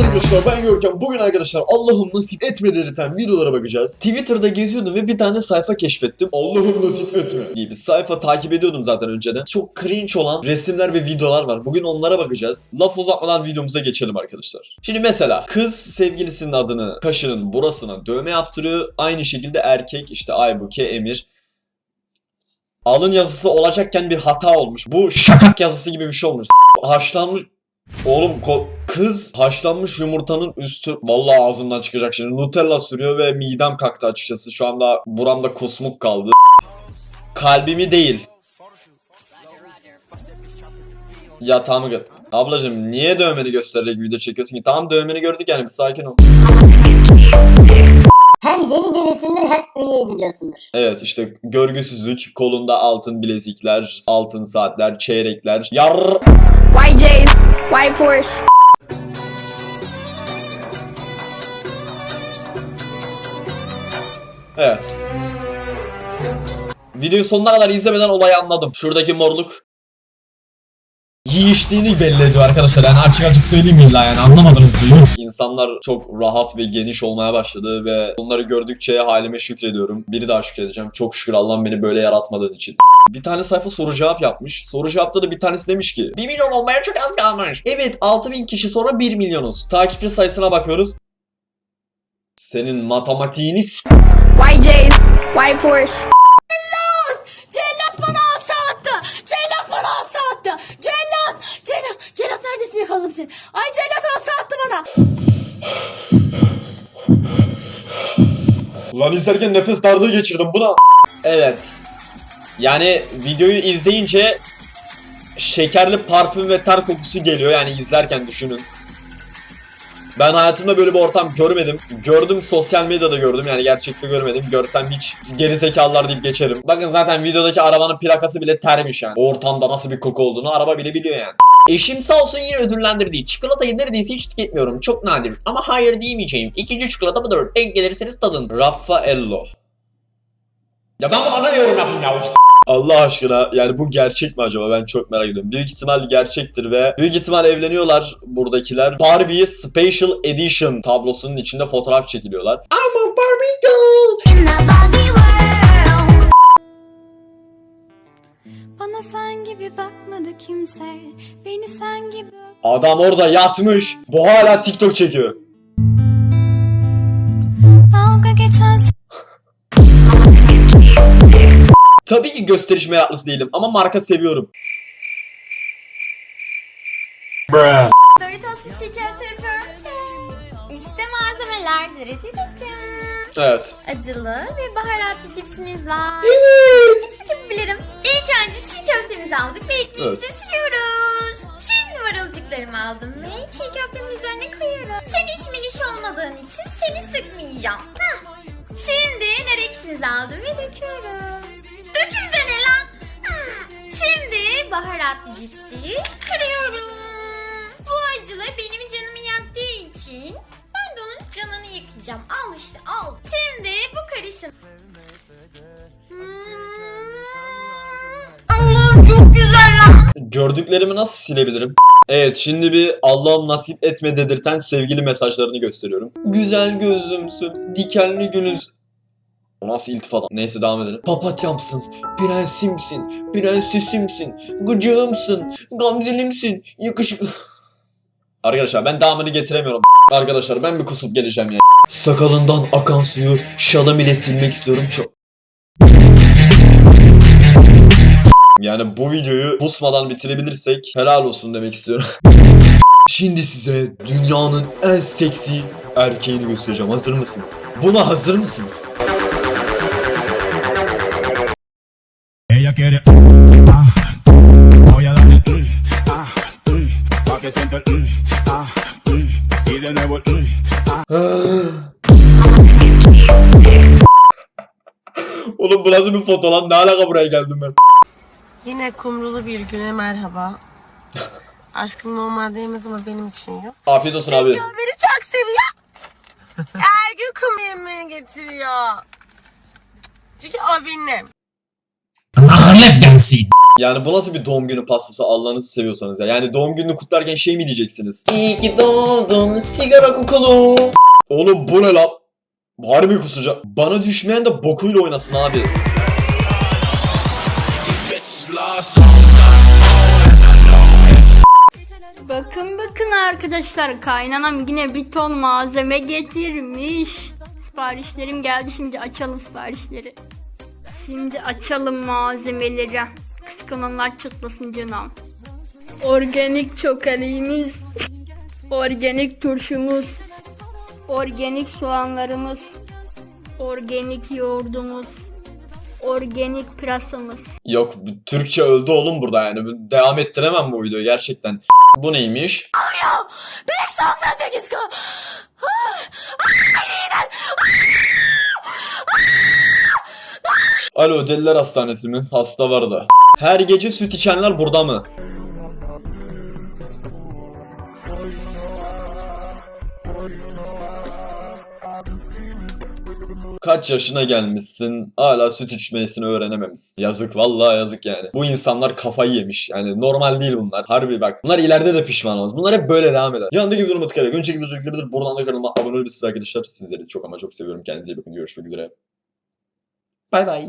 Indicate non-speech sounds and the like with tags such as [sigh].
arkadaşlar ben Görkem. Bugün arkadaşlar Allah'ım nasip etme dedirten videolara bakacağız. Twitter'da geziyordum ve bir tane sayfa keşfettim. Allah'ım nasip etme diye bir sayfa takip ediyordum zaten önceden. Çok cringe olan resimler ve videolar var. Bugün onlara bakacağız. Laf uzatmadan videomuza geçelim arkadaşlar. Şimdi mesela kız sevgilisinin adını kaşının burasına dövme yaptırıyor. Aynı şekilde erkek işte Aybuke, Emir alın yazısı olacakken bir hata olmuş. Bu şakak yazısı gibi bir şey olmuş. Haşlanmış Oğlum kız haşlanmış yumurtanın üstü vallahi ağzımdan çıkacak şimdi. Nutella sürüyor ve midem kalktı açıkçası. Şu anda buramda kusmuk kaldı. Kalbimi değil. Ya tamam. Ablacım niye dövmeni göstererek video çekiyorsun ki? Tamam dövmeni gördük yani bir sakin ol. Gidiyorsundur. Evet işte görgüsüzlük, kolunda altın bilezikler, altın saatler, çeyrekler. Yar White J's, white Porsche. Evet. Videoyu sonuna kadar izlemeden olayı anladım. Şuradaki morluk yiyiştiğini belli ediyor arkadaşlar. Yani açık açık söyleyeyim illa yani anlamadınız diyor. İnsanlar çok rahat ve geniş olmaya başladı ve bunları gördükçe halime şükrediyorum. Biri daha şükredeceğim. Çok şükür Allah'ım beni böyle yaratmadığın için. Bir tane sayfa soru cevap yapmış. Soru cevapta da bir tanesi demiş ki 1 milyon olmaya çok az kalmış. Evet 6000 kişi sonra 1 milyonuz. Takipçi sayısına bakıyoruz. Senin matematiğini White J's, white Porsche. Yakaladım seni. Ay cellat asa attı bana. Lan izlerken nefes darlığı geçirdim buna. Evet. Yani videoyu izleyince şekerli parfüm ve ter kokusu geliyor yani izlerken düşünün. Ben hayatımda böyle bir ortam görmedim. Gördüm sosyal medyada gördüm yani gerçekte görmedim. Görsem hiç gerizekalılar deyip geçerim. Bakın zaten videodaki arabanın plakası bile termiş yani. O ortamda nasıl bir koku olduğunu araba bile biliyor yani. Eşim sağ olsun yine özürlendirdi. Çikolatayı neredeyse hiç tüketmiyorum. Çok nadir. Ama hayır diyemeyeceğim. İkinci çikolata budur. Denk gelirseniz tadın. Raffaello. Ya ben buna ne yorum yapayım ya? Allah aşkına yani bu gerçek mi acaba ben çok merak ediyorum. Büyük ihtimal gerçektir ve büyük ihtimal evleniyorlar buradakiler. Barbie Special Edition tablosunun içinde fotoğraf çekiliyorlar. I'm a Barbie girl. Kimse Beni sen gibi Adam orada yatmış. Bu hala TikTok çekiyor. Dalga geçen Tabii ki gösteriş meraklısı değilim ama marka seviyorum. Doritos'lu çikolata yapıyorum. İşte malzemeler. Dırıdıdıkım. Evet. Acılı ve baharatlı cipsimiz var. Evet. Yapabilirim? İlk önce çiğ köftemizi aldık ve ikinci Evet. sıkıyoruz. Şimdi marulcuklarımı aldım ve çiğ köftemin üzerine koyuyorum. Sen hiç miniş olmadığın için seni sıkmayacağım. Hah. Şimdi nar ekşimizi aldım ve döküyorum. Dök üzerine lan. Hmm. Şimdi baharatlı cipsi kırıyorum. Bu acılı benim canımı yaktığı için ben de onun canını yakacağım. Al işte al. Şimdi bu karışım. Hmm. Gördüklerimi nasıl silebilirim? Evet şimdi bir Allah'ım nasip etme dedirten sevgili mesajlarını gösteriyorum. Güzel gözlümsün, dikenli günüz... Nasıl iltifat? Neyse devam edelim. Papatyamsın, prensimsin, prensesimsin, gıcığımsın, gamzelimsin, yakışıklı... Arkadaşlar ben devamını getiremiyorum. Arkadaşlar ben bir kusup geleceğim ya. Sakalından akan suyu şalım ile silmek istiyorum çok. Yani bu videoyu pusmadan bitirebilirsek helal olsun demek istiyorum. [laughs] Şimdi size dünyanın en seksi erkeğini göstereceğim. Hazır mısınız? Buna hazır mısınız? Oğlum bu nasıl bir foto lan? Ne alaka buraya geldim ben? Yine kumrulu bir güne merhaba. [laughs] Aşkım normalde yemek ama benim için yok. Afiyet olsun abi. Beni çok seviyor. [laughs] Her gün kum yemeği getiriyor. Çünkü o benim. Yani bu nasıl bir doğum günü pastası Allah'ınızı seviyorsanız ya. Yani doğum gününü kutlarken şey mi diyeceksiniz? İyi ki doğdun sigara kokulu. Oğlum bu ne lan? Harbi kusacak. Bana düşmeyen de bokuyla oynasın abi. Bakın bakın arkadaşlar kaynanam yine bir ton malzeme getirmiş. Siparişlerim geldi şimdi açalım siparişleri. Şimdi açalım malzemeleri. Kıskananlar çıtlasın canım. Organik çokalimiz. Organik turşumuz. Organik soğanlarımız. Organik yoğurdumuz. Organik pırasamız. Yok bu Türkçe öldü oğlum burada yani. Devam ettiremem bu videoyu gerçekten. Bu neymiş? 598 k Alo Deliler Hastanesi mi? Hasta var da. Her gece süt içenler burada mı? Kaç yaşına gelmişsin hala süt içmesini öğrenememişsin. Yazık vallahi yazık yani. Bu insanlar kafayı yemiş. Yani normal değil bunlar. Harbi bak. Bunlar ileride de pişman olmaz. Bunlar hep böyle devam eder. Yanındaki videomu tıklayarak önceki videoyu tıklayabilir. Buradan da kanalıma abone olabilirsiniz arkadaşlar. Sizleri çok ama çok seviyorum. Kendinize iyi bakın. Görüşmek üzere. Bay bay.